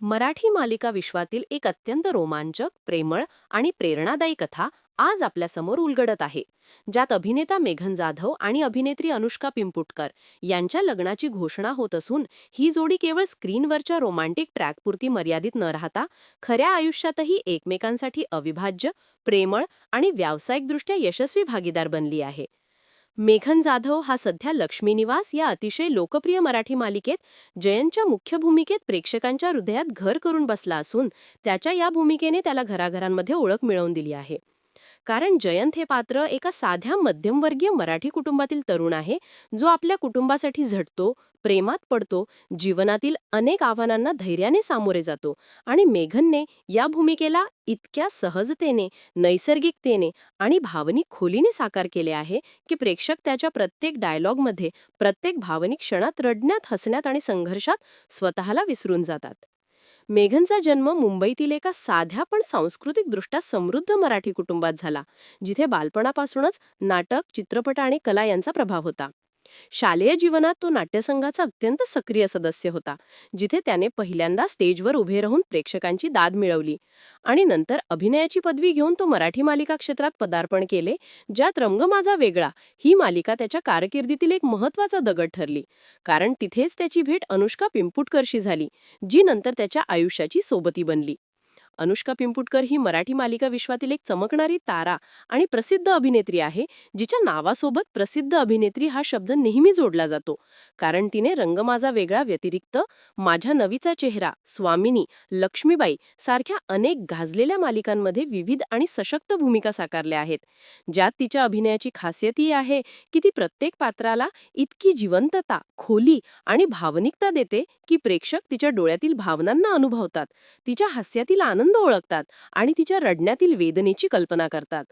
मराठी मालिका विश्वातील एक अत्यंत रोमांचक प्रेमळ आणि प्रेरणादायी कथा आज आपल्यासमोर उलगडत आहे. ज्यात अभिनेता मेघन जाधव आणि अभिनेत्री अनुष्का पिंपुटकर यांच्या लग्नाची घोषणा होत असून ही जोडी केवळ स्क्रीनवरच्या रोमांटिक ट्रॅकपुरती मर्यादित न राहता खऱ्या आयुष्यातही एकमेकांसाठी अविभाज्य प्रेमळ आणि व्यावसायिकदृष्ट्या यशस्वी भागीदार बनली आहे. मेघन जाधव हा सध्या लक्ष्मीनिवास या अतिशय लोकप्रिय मराठी मालिकेत जयंतच्या मुख्य भूमिकेत प्रेक्षकांच्या हृदयात घर करून बसला असून त्याच्या या भूमिकेने त्याला घराघरांमध्ये ओळख मिळवून दिली आहे. कारण जयंत हे पात्र एका साध्या मध्यमवर्गीय मराठी कुटुंबातील तरुण आहे जो आपल्या कुटुंबासाठी झटतो प्रेमात पडतो जीवनातील अनेक आव्हानांना धैर्याने सामोरे जातो आणि मेघनने या भूमिकेला इतक्या सहजतेने नैसर्गिकतेने आणि भावनिक खोलीने साकार केले आहे की प्रेक्षक त्याच्या प्रत्येक डायलॉगमध्ये प्रत्येक भावनिक क्षणात रडण्यात हसण्यात आणि संघर्षात स्वतःला विसरून जातात. मेघनचा जन्म मुंबईतील एका साध्या पण सांस्कृतिकदृष्ट्या समृद्ध मराठी कुटुंबात झाला जिथे बालपणापासूनच नाटक चित्रपट आणि कला यांचा प्रभाव होता. शालेय जीवनात तो नाट्यसंघाचा अत्यंत सक्रिय सदस्य होता जिथे त्याने पहिल्यांदा स्टेजवर उभे राहून प्रेक्षकांची दाद मिळवली आणि नंतर अभिनयाची पदवी घेऊन तो मराठी मालिका क्षेत्रात पदार्पण केले ज्यात रंग माझा वेगळा ही मालिका त्याच्या कारकिर्दीतील एक महत्त्वाचा दगड ठरली. कारण तिथेच त्याची भेट अनुष्का पिंपुटकरशी झाली जी नंतर त्याच्या आयुष्याची सोबती बनली. अनुष्का पिंपुटकर ही मराठी मालिका विश्वातील एक चमकणारी तारा आणि प्रसिद्ध अभिनेत्री आहे जिच्या नावासोबत प्रसिद्ध अभिनेत्री हा शब्द नेहमी जोडला जातो. कारण तिने रंग माझा वेगळा व्यतिरिक्त माझ्या नवीचा चेहरा स्वामिनी लक्ष्मीबाई सारख्या अनेक गाजलेल्या मालिकांमध्ये विविध आणि सशक्त भूमिका साकारल्या आहेत. ज्यात तिच्या अभिनयाची खासियत ही आहे की ती प्रत्येक पात्राला इतकी जिवंतता खोली आणि भावनिकता देते की प्रेक्षक तिच्या डोळ्यातील भावनांना अनुभवतात. तिच्या हास्यातील आनंद आनंद ओळखतात आणि तिच्या रडण्यातील वेदनेची कल्पना करतात.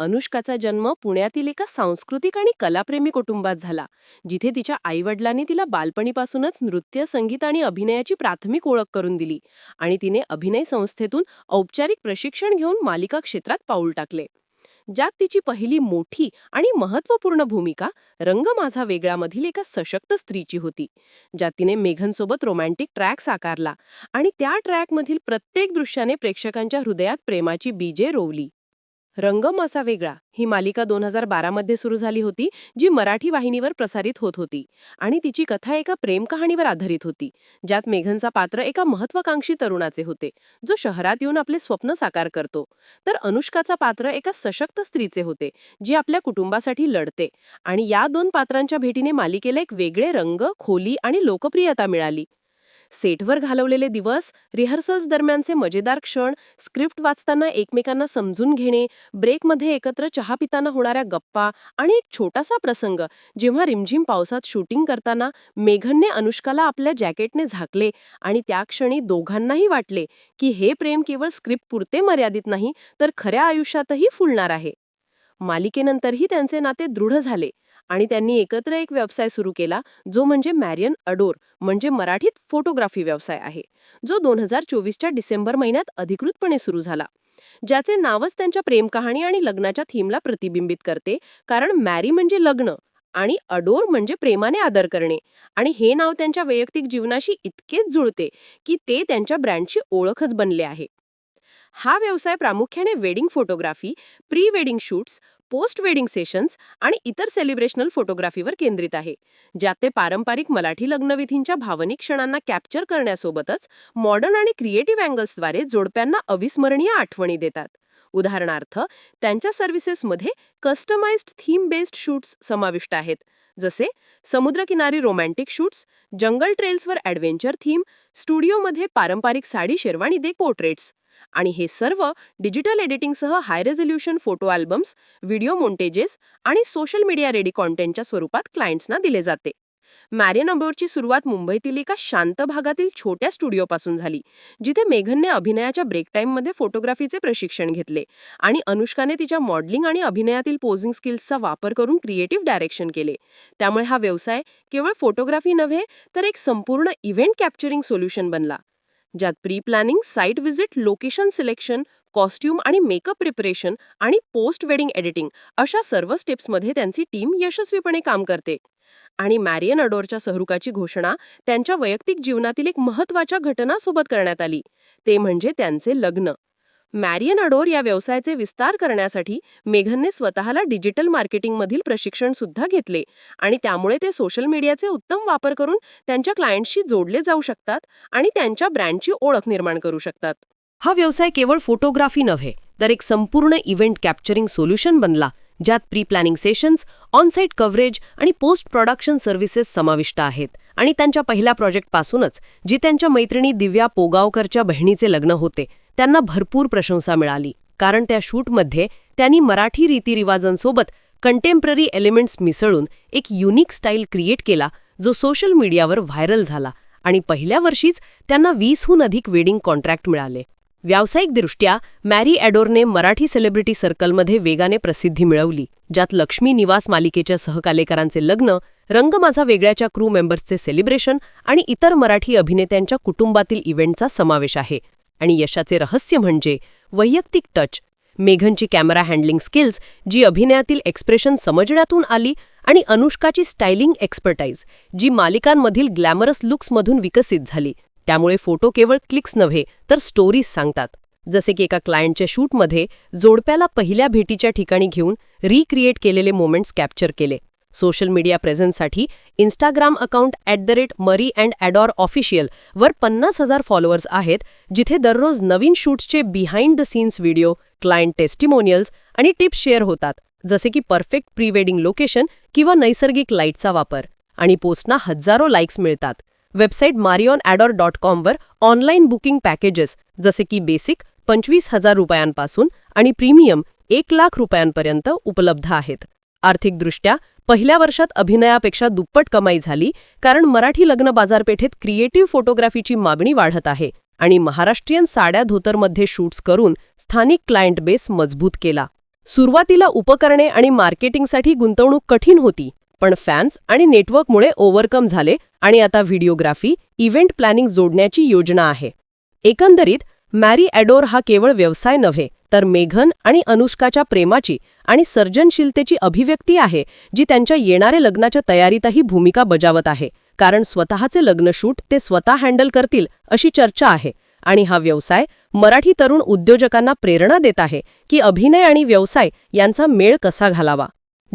अनुष्काचा जन्म पुण्यातील एका सांस्कृतिक आणि कलाप्रेमी कुटुंबात झाला जिथे तिच्या आईवडिलांनी तिला बालपणीपासूनच नृत्य संगीत आणि अभिनयाची प्राथमिक ओळख करून दिली आणि तिने अभिनय संस्थेतून औपचारिक प्रशिक्षण घेऊन मालिका क्षेत्रात पाऊल टाकले. ज्यात तिची पहिली मोठी आणि महत्त्वपूर्ण भूमिका रंग माझा वेगळामधील एका सशक्त स्त्रीची होती ज्यात तिने मेघनसोबत रोमॅन्टिक ट्रॅक साकारला आणि त्या ट्रॅकमधील प्रत्येक दृश्याने प्रेक्षकांच्या हृदयात प्रेमाची बीजे रोवली. रंगम असा वेगळा. ही मालिका दोन हजार बारामध्ये सुरू झाली होती जी मराठी वाहिनीवर प्रसारित होत होती आणि तिची कथा एका प्रेमकहाणीवर आधारित होती ज्यात मेघनचा पात्र एका महत्वाकांक्षी तरुणाचे होते जो शहरात येऊन आपले स्वप्न साकार करतो. तर अनुष्काचा पात्र एका सशक्त स्त्रीचे होते जी आपल्या कुटुंबासाठी लढते आणि या दोन पात्रांच्या भेटीने मालिकेला एक वेगळे रंग खोली आणि लोकप्रियता मिळाली. सेटवर घालवलेले दिवस रिहर्सल्स दरम्यानचे मजेदार क्षण स्क्रिप्ट वाचताना एकमेकांना समजून घेणे ब्रेकमध्ये एकत्र चहा पिताना होणाऱ्या गप्पा आणि एक छोटासा प्रसंग. जेव्हा रिमझिम पावसात शूटिंग करताना मेघनने अनुष्काला आपल्या जॅकेटने झाकले आणि त्या क्षणी दोघांनाही वाटले की हे प्रेम केवळ स्क्रिप्ट पुरते मर्यादित नाही तर खऱ्या आयुष्यातही फुलणार आहे. मालिकेनंतरही त्यांचे नाते दृढ झाले. आणि त्यांनी एकत्र एक व्यवसाय सुरू केला जो म्हणजे मॅरियन अडोर म्हणजे मराठीत फोटोग्राफी व्यवसाय आहे. जो दोन हजार चोवीसच्या डिसेंबर महिन्यात अधिकृतपणे सुरू झाला. ज्याचे नावच त्यांच्या प्रेम कहाणी आणि लग्नाच्या थीमला प्रतिबिंबित करते कारण मॅरी म्हणजे लग्न आणि अडोर म्हणजे प्रेमाने आदर करणे. आणि हे नाव त्यांच्या वैयक्तिक जीवनाशी इतकेच जुळते की ते त्यांच्या ब्रँडची ओळखच बनले आहे. हा व्यवसाय प्रामुख्याने wedding photography pre wedding shoots post wedding sessions आणि इतर सेलिब्रेशनल फोटोग्राफीवर केंद्रित आहे ज्यात ते पारंपरिक मराठी लग्नविधींच्या भावनिक क्षणांना कॅप्चर करण्यासोबतच मॉडर्न आणि क्रिएटिव्ह अँगल्सद्वारे जोडप्यांना अविस्मरणीय आठवणी देतात. उदाहरणार्थ त्यांच्या सर्व्हिसेसमध्ये कस्टमाइज्ड थीम बेस्ड शूट्स समाविष्ट आहेत जसे समुद्रकिनारी रोमॅन्टिक शूट्स जंगल ट्रेल्सवर ॲडव्हेंचर थीम स्टुडिओमध्ये पारंपरिक साडी शेरवाणी दे पोर्ट्रेट्स आणि हे सर्व digital एडिटिंगसह high resolution photo albums video montages आणि सोशल मीडिया रेडी कॉन्टेंटच्या स्वरूपात क्लायंट्सना दिले जाते. मॅरियन अबोरची सुरुवात मुंबईतील एका शांत भागातील छोट्या स्टुडिओपासून झाली जिथे मेघनने अभिनयाच्या ब्रेक टाईममध्ये फोटोग्राफीचे प्रशिक्षण घेतले आणि अनुष्काने तिच्या मॉडेलिंग आणि अभिनयातील पोझिंग स्किल्सचा वापर करून क्रिएटिव्ह डायरेक्शन केले. त्यामुळे हा व्यवसाय केवळ फोटोग्राफी नव्हे तर एक संपूर्ण इव्हेंट कॅप्चरिंग सोल्युशन बनला. ज्यात pre planning site visit location selection costume आणि मेकअप प्रिपरेशन आणि पोस्ट वेडिंग एडिटिंग अशा सर्व स्टेप्समध्ये त्यांची टीम यशस्वीपणे काम करते. आणि मॅरियन अडोरच्या सहरुकाची घोषणा त्यांच्या वैयक्तिक जीवनातील एक महत्त्वाच्या घटनासोबत करण्यात आली. ते म्हणजे त्यांचे लग्न. मॅरियन अडोर या व्यवसायाचे विस्तार करण्यासाठी मेघनने स्वतःला डिजिटल मार्केटिंगमधील प्रशिक्षण सुद्धा घेतले आणि त्यामुळे ते सोशल मीडियाचे उत्तम वापर करून त्यांच्या क्लायंटशी जोडले जाऊ शकतात आणि त्यांच्या ब्रँडची ओळख निर्माण करू शकतात. हा व्यवसाय केवळ फोटोग्राफी नव्हे तर एक संपूर्ण इव्हेंट कॅप्चरिंग सोल्युशन बनला ज्यात pre planning sessions onsite coverage आणि पोस्ट प्रोडक्शन सर्व्हिसेस समाविष्ट आहेत. आणि त्यांच्या पहिल्या प्रोजेक्टपासूनच जी त्यांच्या मैत्रिणी दिव्या पोगावकरच्या बहिणीचे लग्न होते त्यांना भरपूर प्रशंसा मिळाली. कारण त्या शूटमध्ये त्यांनी मराठी रीतिरिवाजांसोबत कंटेम्पररी एलिमेंट्स मिसळून एक युनिक स्टाईल क्रिएट केला जो सोशल मीडियावर व्हायरल झाला. आणि पहिल्या वर्षीच त्यांना वीसहून अधिक वेडिंग कॉन्ट्रॅक्ट मिळाले. व्यावसायिकदृष्ट्या मॅरी ॲडोरने मराठी सेलिब्रिटी सर्कलमध्ये वेगाने प्रसिद्धी मिळवली ज्यात लक्ष्मी निवास मालिकेच्या सहकालेकरांचे लग्न रंग माझा वेगळ्याच्या क्रू मेंबर्सचे सेलिब्रेशन आणि इतर मराठी अभिनेत्यांच्या कुटुंबातील इव्हेंटचा समावेश आहे. आणि यशाचे रहस्य म्हणजे वैयक्तिक टच मेघनची कॅमेरा हँडलिंग स्किल्स जी अभिनयातील एक्सप्रेशन समजण्यातून आली आणि अनुष्काची स्टायलिंग एक्सपर्टाईज जी मालिकांमधील ग्लॅमरस लुक्समधून विकसित झाली. त्यामुळे फोटो केवळ क्लिक्स नव्हे तर स्टोरीज सांगतात. जसे की एका क्लायंटच्या शूटमध्ये जोडप्याला पहिल्या भेटीच्या ठिकाणी घेऊन रिक्रिएट केलेले मोमेंट्स कॅप्चर केले. Social media प्रेझेन्ससाठी Instagram account at the rate marry and adore official वर पन्नास हजार फॉलोअर्स आहेत जिथे दररोज नवीन शूट्सचे behind the scenes video client testimonials आणि टिप्स शेअर होतात जसे की परफेक्ट प्री वेडिंग लोकेशन किंवा नैसर्गिक लाईटचा वापर. आणि पोस्टना हजारो लाईक्स मिळतात. वेबसाईट मारिऑन ॲडॉर डॉट कॉमवर ऑनलाईन बुकिंग पॅकेजेस जसे की बेसिक पंचवीस हजार रुपयांपासून आणि प्रीमियम एक लाख रुपयांपर्यंत उपलब्ध आहेत. आर्थिकदृष्ट्या पहिल्या वर्षात अभिनयापेक्षा दुप्पट कमाई झाली कारण मराठी लग्न बाजारपेठेत क्रिएटिव्ह फोटोग्राफीची मागणी वाढत आहे आणि महाराष्ट्रीयन साड्या धोतरमध्ये शूट्स करून स्थानिक क्लायंट बेस मजबूत केला. सुरुवातीला उपकरणे आणि मार्केटिंगसाठी गुंतवणूक कठीण होती पण फॅन्स आणि नेटवर्कमुळे ओव्हरकम झाले आणि आता व्हिडिओग्राफी इव्हेंट प्लॅनिंग जोडण्याची योजना आहे. एकंदरीत मॅरी ॲडोर हा केवळ व्यवसाय नव्हे तर मेघन आणि अनुष्काच्या प्रेमाची आणि सर्जनशीलतेची अभिव्यक्ती आहे जी त्यांच्या येणाऱ्या लग्नाच्या तयारीतही भूमिका बजावत आहे. कारण स्वतःचे लग्न शूट ते स्वतः हँडल करतील अशी चर्चा आहे आणि हा व्यवसाय मराठी तरुण उद्योजकांना प्रेरणा देत आहे की अभिनय आणि व्यवसाय यांचा मेळ कसा घालावा.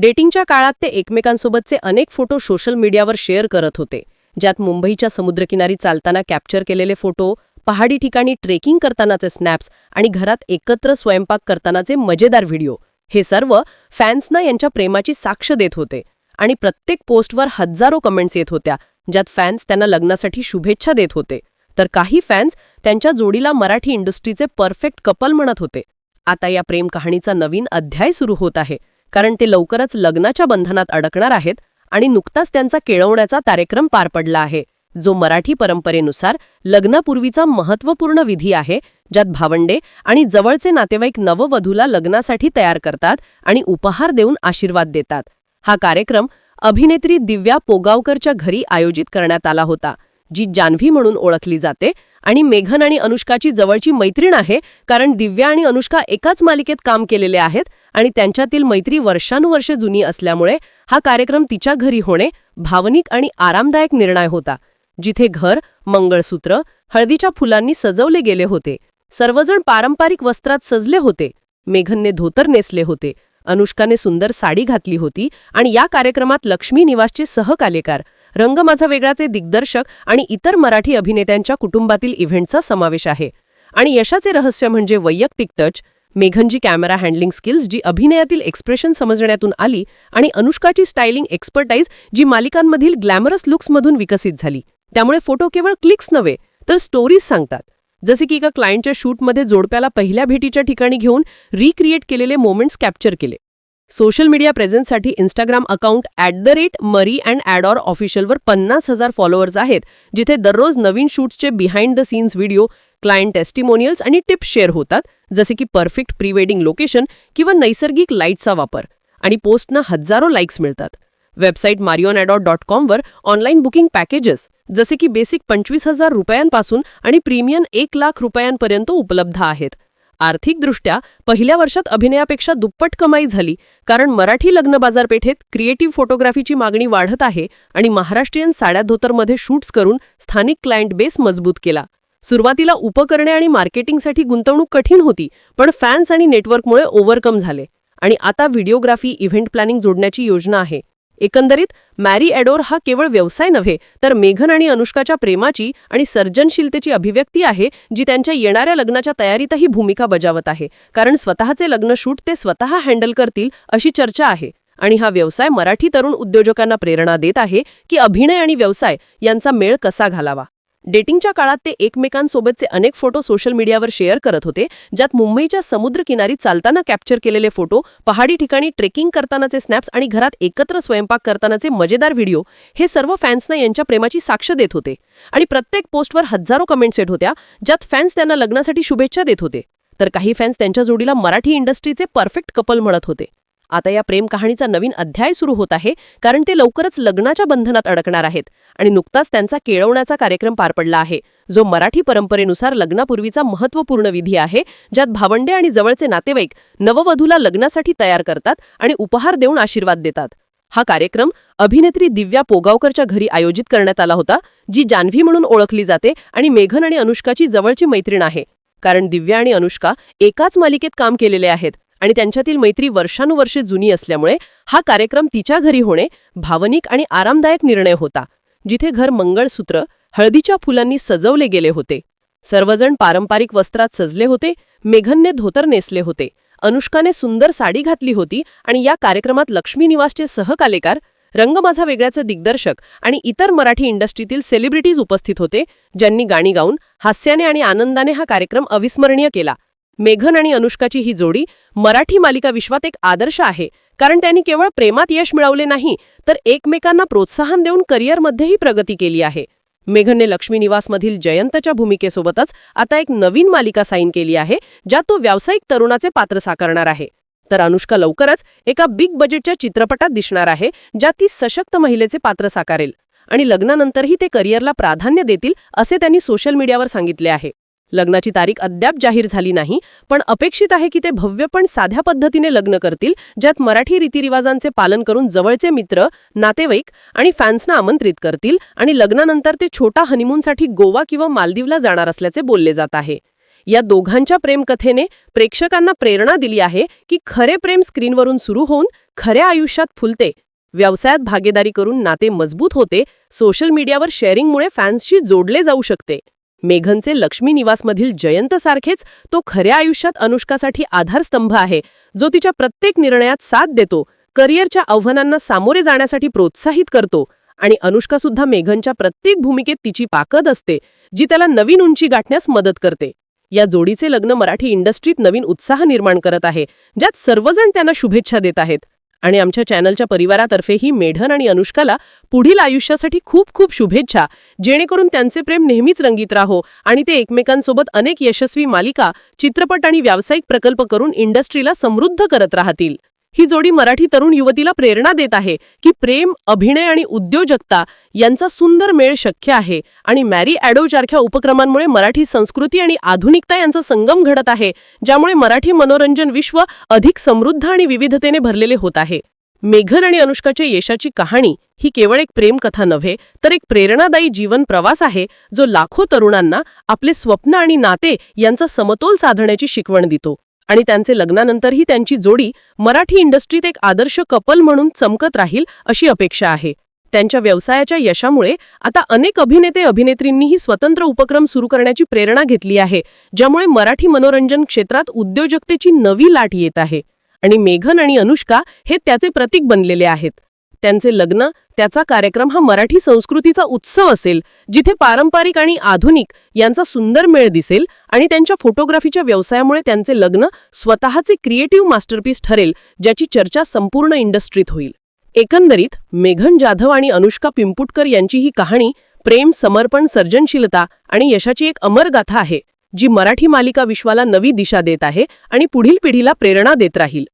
डेटिंगच्या काळात ते एकमेकांसोबतचे अनेक फोटो सोशल मीडियावर शेअर करत होते. ज्यात मुंबईच्या समुद्रकिनारी चालताना कॅप्चर केलेले फोटो पहाडी ठिकाणी ट्रेकिंग करतानाचे स्नॅप्स आणि घरात एकत्र स्वयंपाक करतानाचे मजेदार व्हिडिओ. हे सर्व फॅन्सना यांच्या प्रेमाची साक्ष देत होते आणि प्रत्येक पोस्टवर हजारो कमेंट्स येत होत्या ज्यात फॅन्स त्यांना लग्नासाठी शुभेच्छा देत होते. तर काही फॅन्स त्यांच्या जोडीला मराठी इंडस्ट्रीचे परफेक्ट कपल म्हणत होते. आता या प्रेम कहाणीचा नवीन अध्याय सुरू होत आहे. कारण ते लवकरच लग्नाच्या बंधनात अडकणार आहेत आणि नुकताच त्यांचा केळवण्याचा कार्यक्रम पार पडला आहे. जो मराठी परंपरेनुसार लग्नापूर्वीचा महत्त्वपूर्ण विधी आहे ज्यात भावंडे आणि जवळचे नातेवाईक नववधूला लग्नासाठी तयार करतात आणि उपहार देऊन आशीर्वाद देतात. हा कार्यक्रम अभिनेत्री दिव्या पोगावकरच्या घरी आयोजित करण्यात आला होता. जी जान्हवी म्हणून ओळखली जाते आणि मेघन आणि अनुष्काची जवळची मैत्रीण आहे कारण दिव्या आणि अनुष्का एकाच मालिकेत काम केलेले आहेत आणि त्यांच्यातील मैत्री वर्षानुवर्षे जुनी असल्यामुळे हा कार्यक्रम तिच्या घरी होणे भावनिक आणि आरामदायक निर्णय होता जिथे घर मंगळसूत्र हळदीच्या फुलांनी सजवले गेले होते. सर्वजण पारंपरिक वस्त्रात सजले होते. मेघनने धोतर नेसले होते. अनुष्काने सुंदर साडी घातली होती आणि या कार्यक्रमात लक्ष्मी निवासचे सहकार्यकार रंग माझा वेगळाचे दिग्दर्शक आणि इतर मराठी अभिनेत्यांच्या कुटुंबातील इव्हेंटचा समावेश आहे. आणि यशाचे रहस्य म्हणजे वैयक्तिक touch Meghanji camera handling skills जी अभिनयातील एक्सप्रेशन समजण्यातून आली आणि अनुष्काची स्टायलिंग एक्सपर्टाईज जी मालिकांमधील ग्लॅमरस लुक्समधून विकसित झाली. त्यामुळे फोटो केवळ क्लिक्स नव्हे तर स्टोरीज सांगतात. जसे की एका क्लायंटच्या शूटमध्ये जोडप्याला पहिल्या भेटीच्या ठिकाणी घेऊन रिक्रिएट केलेले मोमेंट्स कॅप्चर केले. Social media प्रेझेन्ससाठी Instagram account at the rate marry and adore ऑफिशियलवर पन्नास हजार फॉलोअर्स आहेत जिथे दररोज नवीन शूट्सचे behind the scenes video client testimonials आणि टिप्स शेअर होतात जसे की परफेक्ट प्री वेडिंग लोकेशन किंवा नैसर्गिक लाईटचा वापर. आणि पोस्टना हजारो लाईक्स मिळतात. वेबसाईट मारिओनॅडॉट डॉट कॉमवर ऑनलाईन बुकिंग पॅकेजेस जसे की बेसिक पंचवीस हजार रुपयांपासून आणि प्रीमियम एक लाख रुपयांपर्यंत उपलब्ध आहेत. आर्थिकदृष्ट्या पहिल्या वर्षात अभिनयापेक्षा दुप्पट कमाई झाली कारण मराठी लग्न बाजारपेठेत क्रिएटिव्ह फोटोग्राफीची मागणी वाढत आहे आणि महाराष्ट्रीयन साड्या धोतरमध्ये शूट्स करून स्थानिक क्लायंट बेस मजबूत केला. सुरुवातीला उपकरणे आणि मार्केटिंगसाठी गुंतवणूक कठीण होती पण फॅन्स आणि नेटवर्कमुळे ओव्हरकम झाले. आणि आता व्हिडिओग्राफी इव्हेंट प्लॅनिंग जोडण्याची योजना आहे. एकंदरीत मॅरी ॲडोर हा केवळ व्यवसाय नव्हे तर मेघन आणि अनुष्काच्या प्रेमाची आणि सर्जनशीलतेची अभिव्यक्ती आहे जी त्यांच्या येणाऱ्या लग्नाच्या तयारीतही भूमिका बजावत आहे. कारण स्वतःचे लग्न शूट ते स्वतः हँडल करतील अशी चर्चा आहे. आणि हा व्यवसाय मराठी तरुण उद्योजकांना प्रेरणा देत आहे की अभिनय आणि व्यवसाय यांचा मेळ कसा घालावा. डेटिंगच्या काळात ते एकमेकांसोबतचे अनेक फोटो सोशल मीडियावर शेअर करत होते ज्यात मुंबईच्या समुद्रकिनारी चालताना कॅप्चर केलेले फोटो पहाडी ठिकाणी ट्रेकिंग करतानाचे स्नॅप्स आणि घरात एकत्र स्वयंपाक करतानाचे मजेदार व्हिडिओ हे सर्व फॅन्सना यांच्या प्रेमाची साक्ष देत होते. आणि प्रत्येक पोस्टवर हजारो कमेंट्स येत होत्या ज्यात फॅन्स त्यांना लग्नासाठी शुभेच्छा देत होते. तर काही फॅन्स त्यांच्या जोडीला मराठी इंडस्ट्रीचे परफेक्ट कपल म्हणत होते. आता या प्रेम कहाणीचा नवीन अध्याय सुरू होत आहे कारण ते लवकरच लग्नाच्या बंधनात अडकणार आहेत आणि नुकताच त्यांचा केळवण्याचा कार्यक्रम पार पडला आहे. जो मराठी परंपरेनुसार लग्नापूर्वीचा महत्त्वपूर्ण विधी आहे ज्यात भावंडे आणि जवळचे नातेवाईक नववधूला लग्नासाठी तयार करतात आणि उपहार देऊन आशीर्वाद देतात. हा कार्यक्रम अभिनेत्री दिव्या पोगावकरच्या घरी आयोजित करण्यात आला होता जी जान्हवी म्हणून ओळखली जाते आणि मेघन आणि अनुष्काची जवळची मैत्रीण आहे. कारण दिव्या आणि अनुष्का एकाच मालिकेत काम केलेले आहेत आणि त्यांच्यातील मैत्री वर्षानुवर्षे जुनी असल्यामुळे हा कार्यक्रम तिच्या घरी होणे भावनिक आणि आरामदायक निर्णय होता जिथे घर मंगळसूत्र हळदीच्या फुलांनी सजवले गेले होते. सर्वजण पारंपरिक वस्त्रात सजले होते मेघनने धोतर नेसले होते. अनुष्काने सुंदर साडी घातली होती आणि या कार्यक्रमात लक्ष्मी निवासचे सहकालेकार रंग माझा वेगळ्याचे दिग्दर्शक आणि इतर मराठी इंडस्ट्रीतील सेलिब्रिटीज उपस्थित होते ज्यांनी गाणी गाऊन हास्याने आणि आनंदाने हा कार्यक्रम अविस्मरणीय केला. मेघन आणि अनुष्काची ही जोडी मराठी मालिका विश्वात एक आदर्श आहे. कारण त्यांनी केवळ प्रेमात यश मिळवले नाही तर एकमेकांना प्रोत्साहन देऊन करिअरमध्येही प्रगती केली आहे. मेघनने लक्ष्मी निवासमधील जयंतच्या भूमिकेसोबतच आता एक नवीन मालिका साईन केली आहे ज्यात तो व्यावसायिक तरुणाचे पात्र साकारणार आहे. तर अनुष्का लवकरच एका बिग बजेटच्या चित्रपटात दिसणार आहे ज्यात ती सशक्त महिलेचे पात्र साकारेल. आणि लग्नानंतरही ते करिअरला प्राधान्य देतील असे त्यांनी सोशल मीडियावर सांगितले आहे. लग्नाची तारीख अद्याप जाहीर झाली नाही पण अपेक्षित आहे की ते भव्य पण साध्या पद्धतीने लग्न करतील ज्यात मराठी रीतिरिवाजांचे पालन करून जवळचे मित्र नातेवाईक आणि फॅन्सना आमंत्रित करतील आणि लग्नानंतर ते छोटा हनीमूनसाठी गोवा किंवा मालदीवला जाणार असल्याचे बोलले जात आहे. या दोघांच्या प्रेमकथेने प्रेक्षकांना प्रेरणा दिली आहे की खरे प्रेम स्क्रीनवरून सुरू होऊन खऱ्या आयुष्यात फुलते व्यवसायात भागीदारी करून नाते मजबूत होते सोशल मीडियावर शेअरिंगमुळे फॅन्सशी जोडले जाऊ शकते. मेघनचे लक्ष्मी निवासमधील जयंतसारखेच तो खऱ्या आयुष्यात अनुष्कासाठी आधारस्तंभ आहे जो तिच्या प्रत्येक निर्णयात साथ देतो करिअरच्या आव्हानांना सामोरे जाण्यासाठी प्रोत्साहित करतो आणि अनुष्का सुद्धा मेघनच्या प्रत्येक भूमिकेत तिची पाकद असते जी त्याला नवीन उंची गाठण्यास मदत करते. या जोडीचे लग्न मराठी इंडस्ट्रीत नवीन उत्साह निर्माण करत आहे ज्यात सर्वजण त्यांना शुभेच्छा देत आहेत. आणि आमच्या चॅनलच्या परिवारातर्फेही मेढन आणि अनुष्काला पुढील आयुष्यासाठी खूप खूप शुभेच्छा. जेणेकरून त्यांचे प्रेम नेहमीच रंगीत राहो आणि ते एकमेकांसोबत अनेक यशस्वी मालिका चित्रपट आणि व्यावसायिक प्रकल्प करून इंडस्ट्रीला समृद्ध करत राहतील. ही जोडी मराठी तरुण युवतीला प्रेरणा देत आहे की प्रेम अभिनय आणि उद्योजकता यांचा सुंदर मेळ शक्य आहे आणि मॅरी ॲडोसारख्या उपक्रमांमुळे मराठी संस्कृती आणि आधुनिकता यांचा संगम घडत आहे ज्यामुळे मराठी मनोरंजन विश्व अधिक समृद्ध आणि विविधतेने भरलेले होत आहे. मेघन आणि अनुष्काच्या यशाची कहाणी ही केवळ एक प्रेमकथा नव्हे तर एक प्रेरणादायी जीवन प्रवास आहे जो लाखो तरुणांना आपले स्वप्न आणि नाते यांचा समतोल साधण्याची शिकवण देतो. आणि त्यांचे लग्नानंतरही त्यांची जोडी मराठी इंडस्ट्रीत एक आदर्श कपल म्हणून चमकत राहील अशी अपेक्षा आहे. त्यांच्या व्यवसायाच्या यशामुळे आता अनेक अभिनेते अभिनेत्रींनीही स्वतंत्र उपक्रम सुरू करण्याची प्रेरणा घेतली आहे ज्यामुळे मराठी मनोरंजन क्षेत्रात उद्योजकतेची नवी लाट येत आहे. आणि मेघन आणि अनुष्का हे त्याचे प्रतीक बनलेले आहेत. त्यांचे लग्न त्याचा कार्यक्रम हा मराठी संस्कृतीचा उत्सव असेल जिथे पारंपरिक आणि आधुनिक यांचा सुंदर मेळ दिसेल आणि त्यांच्या फोटोग्राफीच्या व्यवसायामुळे त्यांचे लग्न स्वतःचे क्रिएटिव्ह मास्टरपीस ठरेल ज्याची चर्चा संपूर्ण इंडस्ट्रीत होईल. एकंदरीत मेघन जाधव आणि अनुष्का पिंपुटकर यांची ही कहाणी प्रेम समर्पण सर्जनशीलता आणि यशाची एक अमर गाथा आहे जी मराठी मालिका विश्वाला नवी दिशा देत आहे आणि पुढील पिढीला प्रेरणा देत राहील.